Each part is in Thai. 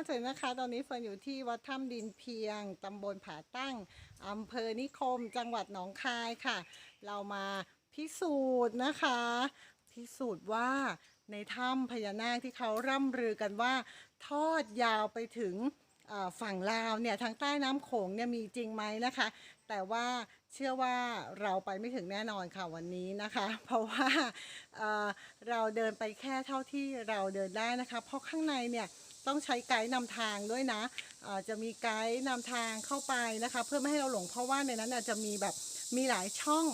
สวัสดีนะคะ ตอนนี้เฟิร์นอยู่ที่วัดถ้ำดินเพียงตำบลผาตั้งอำเภอนิคม จังหวัดหนองคายค่ะ เรามาพิสูจน์นะคะ พิสูจน์ว่าในถ้ำพญานาคที่เขาร่ำลือกันว่า ทอดยาวไปถึงฝั่งลาวเนี่ยทางใต้น้ำโขงเนี่ยมีจริงไหมนะคะ แต่ว่าเชื่อว่าเราไปไม่ถึงแน่นอนค่ะวันนี้นะคะ เพราะว่าเเราเดินไปแค่เท่าที่เราเดินได้นะคะ เพราะข้างในเนี่ย ต้องใช้ไกด์นำทางด้วยนะอ่อจะมีไกด์นำทางเข้าไปนะคะ เพื่อไม่ให้เราหลงเพราะว่าในนั้นจะมีแบบมีหลายช่อง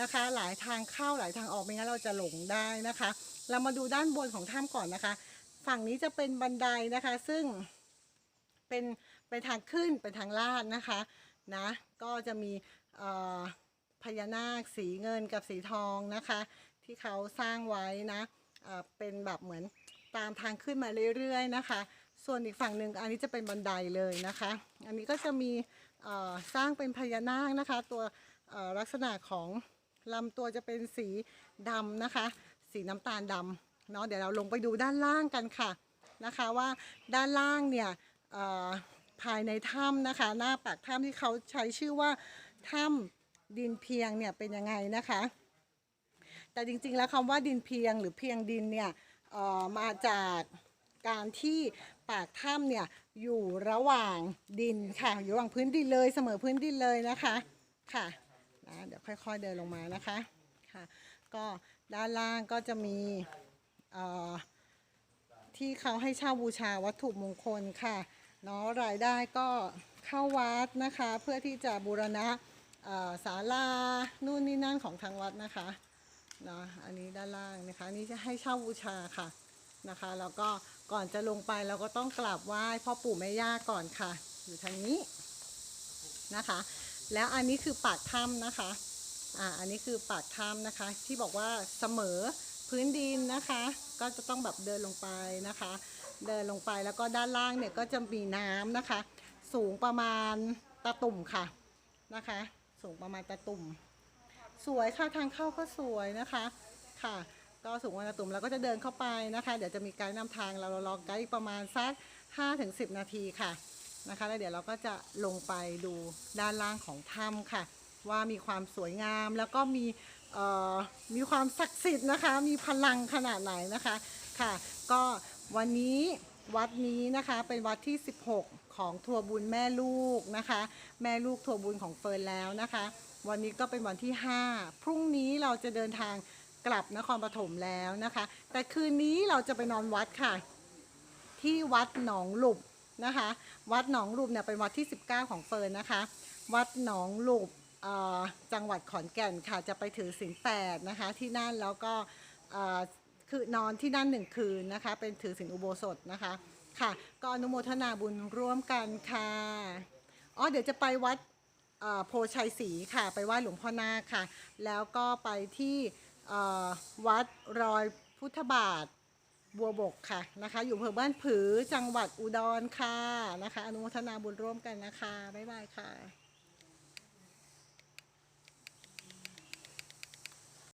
นะคะ หลายทางเข้าหลายทางออกไม่งั้นเราจะหลงได้นะคะ เรามาดูด้านบนของถ้ำก่อนนะคะ ฝั่งนี้จะเป็นบันไดนะคะ ซึ่งเป็นเป็นทางขึ้นเป็นทางลาดนะคะนะก็จะมีพญานาคสีเงินกับสีทองนะคะ ที่เขาสร้างไว้นะเป็นแบบเหมือน ตามทางขึ้นมาเรื่อยๆนะคะ ส่วนอีกฝั่งหนึ่งอันนี้จะเป็นบันไดเลยนะคะ อันนี้ก็จะมีสร้างเป็นพญานาคนะคะ ตัวลักษณะของลำตัวจะเป็นสีดำนะคะ สีน้ำตาลดำเนาะเดี๋ยวเราลงไปดูด้านล่างกันค่ะนะคะว่าด้านล่างเนี่ยภายในถ้ำนะคะ หน้าปากถ้ำที่เขาใช้ชื่อว่าถ้ำดินเพียงเนี่ยเป็นยังไงนะคะ แต่จริงๆแล้วคำว่าดินเพียงหรือเพียงดินเนี่ย มาจากการที่ปากถ้ำเนี่ยอยู่ระหว่างดินค่ะ อยู่ระหว่างพื้นดินเลยเสมอพื้นดินเลยนะคะค่ะนะเดี๋ยวค่อยๆเดินลงมานะคะค่ะ ก็ด้านล่างก็จะมีที่เขาให้เช่าบูชาวัตถุมงคลค่ะเนาะรายได้ก็เข้าวัดนะคะ เพื่อที่จะบูรณะศาลานู่นนี่นั่นของทางวัดนะคะ นาะอันนี้ด้านล่างนะคะนนี้จะให้เช่าบูชาค่ะนะคะแล้วก็ก่อนจะลงไปเราก็ต้องกราบไหว้พ่อปู่แม่ย่าก่อนค่ะ อยู่ทางนี้นะคะ แล้วอันนี้คือปากถ้ำนะคะอ่าอันนี้คือปากถ้ำนะคะ ที่บอกว่าเสมอพื้นดินนะคะ ก็จะต้องแบบเดินลงไปนะคะ เดินลงไปแล้วก็ด้านล่างเนี่ยก็จะมีน้ำนะคะ สูงประมาณตะตุ่มค่ะนะคะ สูงประมาณตะตุ่ม สวยค่ะทางเข้าก็สวยนะคะค่ะ ก็สูงวันตุ่มเราก็จะเดินเข้าไปนะคะ เดี๋ยวจะมีไกด์นำทางเราเรารอไกด์ประมาณสัก5ถึง10 นาทีค่ะนะคะ แล้วเดี๋ยวเราก็จะลงไปดูด้านล่างของถ้ำค่ะ ว่ามีความสวยงามแล้วก็มีมีความศักดิ์สิทธิ์นะคะ มีพลังขนาดไหนนะคะค่ะ ก็วันนี้วัดนี้นะคะเป็นวัดที่ 16 ของทัวร์บุญแม่ลูกนะคะ แม่ลูกทัวร์บุญของเฟิร์นแล้วนะคะ วันนี้ก็เป็นวันที่ 5 พรุ่งนี้เราจะเดินทางกลับนครปฐมแล้วนะคะ แต่คืนนี้เราจะไปนอนวัดค่ะ ที่วัดหนองหลุบนะคะ วัดหนองหลุบเนี่ยเป็นวัดที่ 19 ของเฟิร์นนะคะ วัดหนองหลุบจังหวัดขอนแก่นค่ะจะไปถือศีลแปดนะคะที่นั่นแล้วก็คือนอนที่นั่นหนึ่งคืนนะคะ เป็นถือศีลอุโบสถนะคะค่ะ ก็อนุโมทนาบุญร่วมกันค่ะ อ๋อ เดี๋ยวจะไปวัด โพชัยศรีค่ะ ไปไหว้หลวงพ่อนาคค่ะ แล้วก็ไปที่วัดรอยพุทธบาทบัวบกค่ะนะคะ อยู่อำเภอบ้านผือจังหวัดอุดรค่ะนะคะ อนุโมทนาบุญร่วมกันนะคะ บ๊ายบายค่ะ